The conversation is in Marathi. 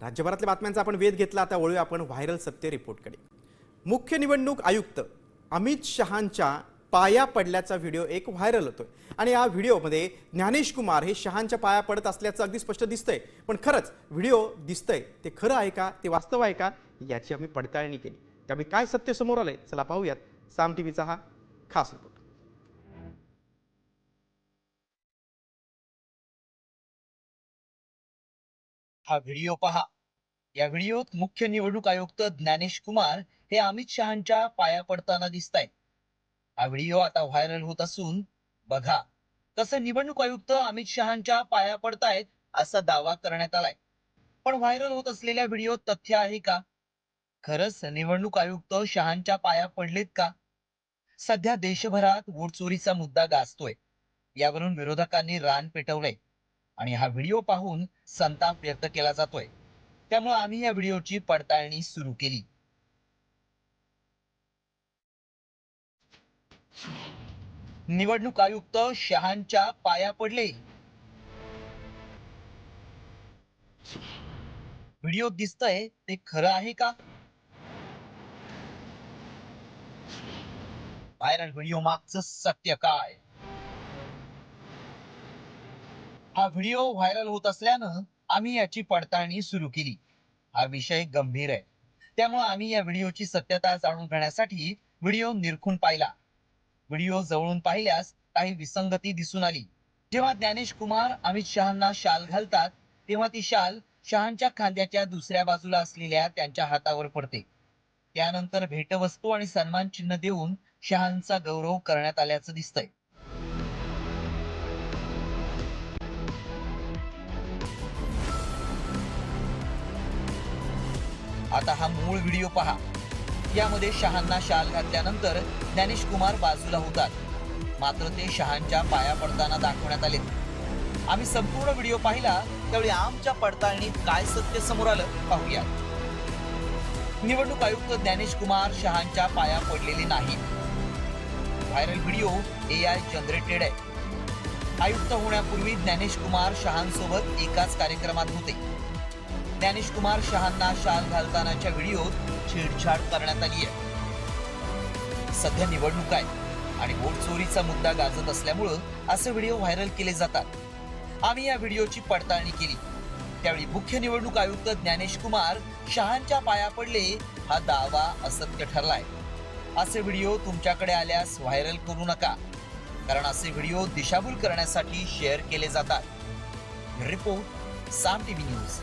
राज्यभरातल्या बातम्यांचा आपण वेध घेतला. आता वळूया आपण व्हायरल सत्य रिपोर्टकडे. मुख्य निवडणूक आयुक्त अमित शहांच्या पाया पडल्याचा व्हिडिओ एक व्हायरल होतोय. आणि या व्हिडिओमध्ये ज्ञानेश कुमार हे शहांच्या पाया पडत असल्याचं अगदी स्पष्ट दिसतंय. पण खरंच व्हिडिओ दिसतंय. ते खरं आहे का? ते वास्तव आहे का? याची आम्ही पडताळणी केली. त्यामुळे काय सत्य समोर आलंय? चला पाहूयात. साम टीव्हीचा हा खास रिपोर्ट हा व्हिडिओ पहा. या व्हिडिओत मुख्य निवडणूक आयुक्त ज्ञानेश कुमार हे अमित शहांच्या पाया पडताना दिसत आहेत हा व्हिडिओ आता व्हायरल होत असून बघा. कसं निवडणूक आयुक्त अमित शहांच्या पाया पडतायत असा दावा करण्यात आलाय. पण व्हायरल होत असलेल्या व्हिडिओत तथ्य आहे का? खरंच निवडणूक आयुक्त शहांच्या पाया पडलेत का? सध्या देशभरात वोट चोरीचा मुद्दा गाजतोय. यावरून विरोधकांनी रान पेटवलंय. आणि हा व्हिडिओ पाहून संताप व्यक्त केला जातोय. त्यामुळे आम्ही या व्हिडिओची पडताळणी सुरू केली. निवडणूक आयुक्त शहांच्या पाया पडले. व्हिडिओ दिसतय ते खरं आहे का? व्हायरल व्हिडिओ मागचं सत्य काय? हा व्हिडिओ व्हायरल होत असल्यानं आम्ही याची पडताळणी सुरू केली. हा विषय गंभीर आहे. त्यामुळे आम्ही या व्हिडिओची सत्यता जाणून घेण्यासाठी व्हिडिओ निरखून पाहिला. व्हिडिओ जवळून पाहिल्यास काही विसंगती दिसून आली. जेव्हा ज्ञानेश कुमार अमित शहांना शाल घालतात तेव्हा ती शाल शहांच्या खांद्याच्या दुसऱ्या बाजूला असलेल्या त्यांच्या हातावर पडते. त्यानंतर भेटवस्तू आणि सन्मान चिन्ह देऊन शहांचा गौरव करण्यात आल्याचं दिसतंय. आता हा मूळ व्हिडिओ पहा. यामध्ये शहांना शाल घातल्यानंतर ज्ञानेश कुमार बाजूला होतात. मात्र ते शहांच्या पाया पडताना दाखवण्यात आले आम्ही संपूर्ण व्हिडिओ पाहिला त्यावेळी आमच्या पडताळणीत काय सत्य समोर आलं पाहूया निवडणूक आयुक्त ज्ञानेश कुमार शहांच्या पाया पडलेले नाहीत. Viral video A I generated आहे. आयुक्त होण्यापूर्वी ज्ञानेश कुमार शहांसोबत एकाच कार्यक्रमात होते. ज्ञानेश कुमार शहांना शाल घालतानाच्या व्हिडिओत छेडछाड करण्यात आली आहे. सध्या निवडणूक आहे आणि वोट चोरीचा मुद्दा गाजत असल्यामुळं असे व्हिडिओ व्हायरल केले जातात. आम्ही या व्हिडिओची पडताळणी केली. त्यावेळी मुख्य निवडणूक आयुक्त ज्ञानेश कुमार शहांच्या पाया पडले हा दावा असत्य ठरलाय. असे व्हिडिओ तुमच्याकडे आल्यास व्हायरल करू नका कारण असे व्हिडिओ दिशाभूल करण्यासाठी शेअर केले जातात. Report Saam TV news.